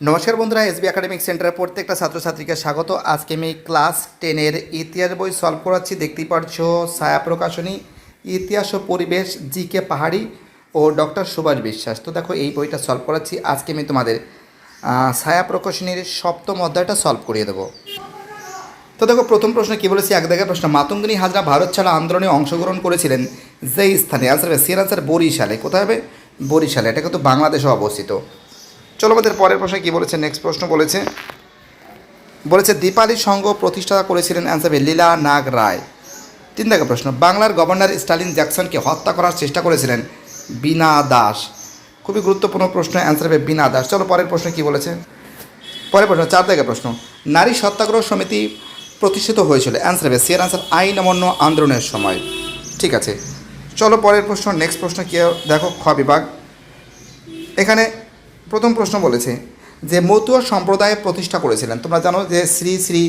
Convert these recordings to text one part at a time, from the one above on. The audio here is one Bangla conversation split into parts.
নমস্কার বন্ধুরা, এসবি একাডেমিক সেন্টারের প্রত্যেকটা ছাত্রছাত্রীকে স্বাগত। আজকে আমি ক্লাস টেনের ইতিহাস বই সলভ করাচ্ছি। দেখতেই পাচ্ছ, ছায়া প্রকাশনী, ইতিহাস ও পরিবেশ, জি কে পাহাড়ি ও ডক্টর সুভাষ বিশ্বাস। তো দেখো, এই বইটা সলভ করাচ্ছি। আজকে আমি তোমাদের ছায়া প্রকাশনীর সপ্তম অধ্যায়টা সলভ করিয়ে দেবো। তো দেখো, প্রথম প্রশ্ন কী বলেছি? এক দেখে প্রশ্ন, মাতঙ্গিনী হাজরা ভারত ছাড়া আন্দোলনে অংশগ্রহণ করেছিলেন যেই স্থানে? আনসার হবে সিয়ার আনসার বরিশালে। কোথায় হবে? বরিশালে। এটা কিন্তু বাংলাদেশে অবস্থিত। চলো আমাদের পরের প্রশ্ন কী বলেছে? নেক্সট প্রশ্ন বলেছে বলেছে, দীপালি সংঘ প্রতিষ্ঠা করেছিলেন অ্যান্সার লীলা নাগ রায়। তিন দেখে প্রশ্ন, বাংলার গভর্নর স্টালিন জ্যাকসনকে হত্যা করার চেষ্টা করেছিলেন বিনা দাস। খুবই গুরুত্বপূর্ণ প্রশ্ন অ্যান্সার হবে বিনা দাস। চলো পরের প্রশ্ন কী বলেছে? পরের প্রশ্ন, চার থেকে প্রশ্ন, নারী সত্যাগ্রহ সমিতি প্রতিষ্ঠিত হয়েছিল। অ্যান্সার হবে সিয়ার অ্যান্সার আইন অমান্য আন্দোলনের সময়। ঠিক আছে, চলো পরের প্রশ্ন নেক্সট প্রশ্ন কী, দেখো, খ বিভাগ। এখানে প্রথম প্রশ্ন বলেছে যে মতুয়া সম্প্রদায় প্রতিষ্ঠা করেছিলেন। তোমরা জানো যে শ্রী শ্রী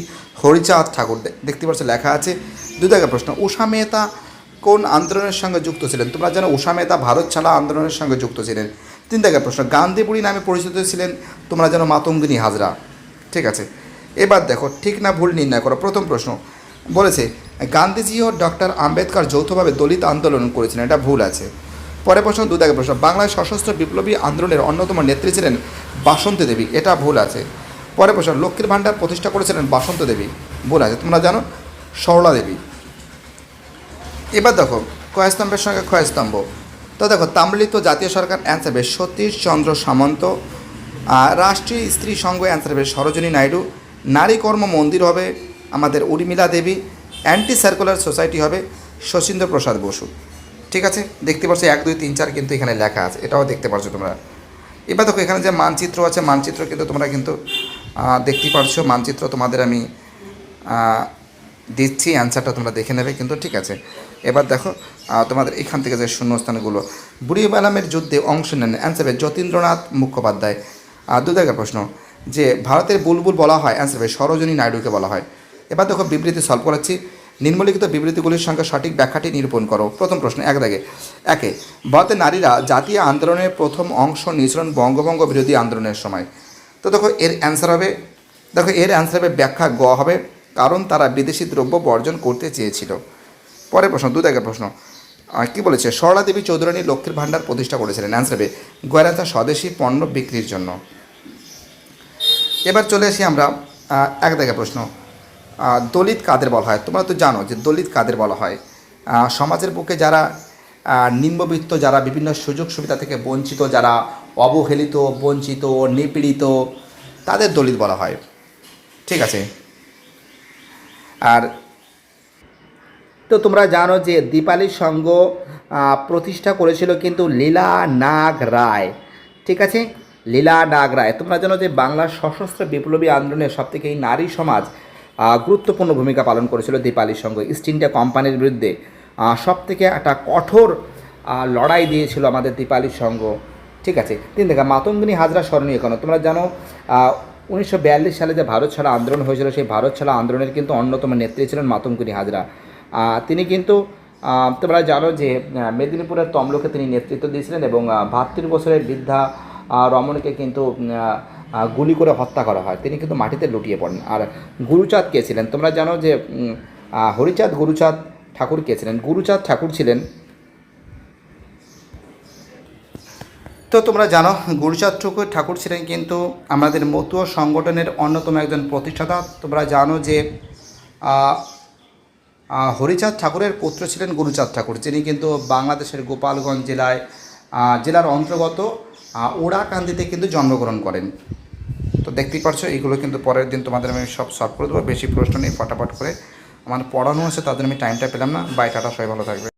হরিচাঁদ ঠাকুর দেখতে পাচ্ছ লেখা আছে। দুই দাগের প্রশ্ন, উষা মেহতা কোন আন্দোলনের সঙ্গে যুক্ত ছিলেন? তোমরা জানো উষা মেহতা ভারত ছাড়া আন্দোলনের সঙ্গে যুক্ত ছিলেন। তিন দাগের প্রশ্ন গান্ধীবুড়ি নামে পরিচিত ছিলেন? তোমরা জানো মাতঙ্গিনী হাজরা। ঠিক আছে। এবার দেখো, ঠিক না ভুল নির্ণয় করো। প্রথম প্রশ্ন বলেছে গান্ধীজি ও ডক্টর আম্বেদকর যৌথভাবে দলিত আন্দোলন করেছিলেন। এটা ভুল আছে। পরে প্রশ্ন, দু দাগের প্রশ্ন। বাংলায় সশস্ত্র বিপ্লবী আন্দোলনের অন্যতম নেত্রী ছিলেন বাসন্তী দেবী। এটা ভুল আছে। পরে প্রশ্ন, লক্ষ্মীর ভাণ্ডার প্রতিষ্ঠা করেছিলেন বাসন্ত দেবী। ভুল আছে। তোমরা জানো? সরলা দেবী। এবার দেখো কয়স্তম্ভের সঙ্গে ক্ষয়স্তম্ভ তো দেখো তাম্রলিপ্ত জাতীয় সরকার অ্যান্সার হবে সতীশ চন্দ্র সামন্ত, আর রাষ্ট্রীয় স্ত্রী সংঘ অ্যান্সার হবে সরোজিনী নাইডু। নারী কর্ম মন্দির হবে আমাদের Urmila Devi. Anti circular society হবে শচীন্দ্র প্রসাদ বসু। ঠিক আছে? দেখতে পাচ্ছ এক, দুই, তিন, চার কিন্তু এখানে লেখা আছে। এটাও দেখতে পাচ্ছ তোমরা। এবার দেখো, এখানে যে মানচিত্র আছে, মানচিত্র কিন্তু তোমরা কিন্তু দেখতে পারছ। মানচিত্র তোমাদের আমি দিচ্ছি অ্যান্সারটা তোমরা দেখে নেবে কিন্তু, ঠিক আছে? এবার দেখো তোমাদের এখান থেকে যে শূন্যস্থানগুলো। বুড়ি আলামের যুদ্ধে অংশ নেন অ্যান্সার যতীন্দ্রনাথ মুখোপাধ্যায়। আর দু জায়গার প্রশ্ন, যে ভারতের বুলবুল বলা হয় অ্যান্সার সরোজিনী নাইডুকে বলা হয়। এবার দেখো, বিবৃতি সলভ করাচ্ছি। নিম্নলিখিত বিবৃতিগুলির সঙ্গে সঠিক ব্যাখ্যাটি নিরূপণ করো। প্রথম প্রশ্ন, এক দাগে। একে ভারতের নারীরা জাতীয় আন্দোলনের প্রথম অংশ নিয়েছিলেন বঙ্গভঙ্গ বিরোধী আন্দোলনের সময়। তো দেখো, এর অ্যান্সার হবে, দেখো, এর অ্যান্সার হবে ব্যাখ্যা গ হবে, কারণ তারা বিদেশি দ্রব্য বর্জন করতে চেয়েছিল। পরের প্রশ্ন, দু দাগের প্রশ্ন। কি বলেছে? সরলা দেবী চৌধুরানী লক্ষ্মীর ভাণ্ডার প্রতিষ্ঠা করেছিলেন। অ্যান্সার হবে গয়রাচা স্বদেশি পণ্য বিক্রির জন্য। এবার চলে আসি আমরা এক দাগের প্রশ্ন। দলিত কাদের বলা হয়? তোমরা তো জানো যে দলিত কাদের বলা হয়। সমাজের বুকে যারা নিম্নবিত্ত, যারা বিভিন্ন সুযোগ সুবিধা থেকে বঞ্চিত, যারা অবহেলিত, বঞ্চিত, নিপীড়িত, তাদের দলিত বলা হয়। ঠিক আছে? আর তো তোমরা জানো যে দীপালি সংঘ প্রতিষ্ঠা করেছিল কিন্তু লীলা নাগ রায়। ঠিক আছে? লীলা নাগ রায়। তোমরা জানো যে বাংলার সশস্ত্র বিপ্লবী আন্দোলনের সবথেকে এই নারী সমাজ গুরুত্বপূর্ণ ভূমিকা পালন করেছিল দীপালির সঙ্গে। ইস্ট ইন্ডিয়া কোম্পানির বিরুদ্ধে সব থেকে একটা কঠোর লড়াই দিয়েছিল আমাদের দীপালির সংঘ ঠিক আছে? তিন দেখা, মাতঙ্গিনী হাজরা স্মরণীয় কেন? তোমরা জানো উনিশশো বিয়াল্লিশ সালে যে ভারত ছাড়া আন্দোলন হয়েছিল, সেই ভারত ছাড়া আন্দোলনের কিন্তু অন্যতম নেত্রী ছিলেন মাতঙ্গিনী হাজরা। তিনি কিন্তু তোমরা জানো যে মেদিনীপুরের তমলুকে তিনি নেতৃত্ব দিয়েছিলেন এবং বাহাত্তর বছরের বৃদ্ধা রমণীকে কিন্তু গুলি করে হত্যা করা হয়। তিনি কিন্তু মাটিতে লুটিয়ে পড়েন। আর গুরুচাঁদ কে ছিলেন? তোমরা জানো যে হরিচাঁদ, গুরুচাঁদ ঠাকুর কে ছিলেন? গুরুচাঁদ ঠাকুর ছিলেন তো তোমরা জানো, গুরুচাঁদ ঠাকুর ঠাকুর ছিলেন কিন্তু আমাদের মতুয়া সংগঠনের অন্যতম একজন প্রতিষ্ঠাতা। তোমরা জানো যে হরিচাঁদ ঠাকুরের পুত্র ছিলেন গুরুচাঁদ ঠাকুর। যিনি কিন্তু বাংলাদেশের গোপালগঞ্জ জেলায় জেলার অন্তর্গত আহ, ওড়াকান্দিতে কিন্তু জন্মগ্রহণ করেন। তো দেখতেই পারছ এগুলো কিন্তু পরের দিন তোমাদের আমি সব সলভ করে দেবো। বেশি প্রশ্ন নেই ফটাফট করে। আমার পড়ানো আছে তাদের আমি টাইমটা পেলাম না। বাই টাটা সবাই ভালো থাকবে।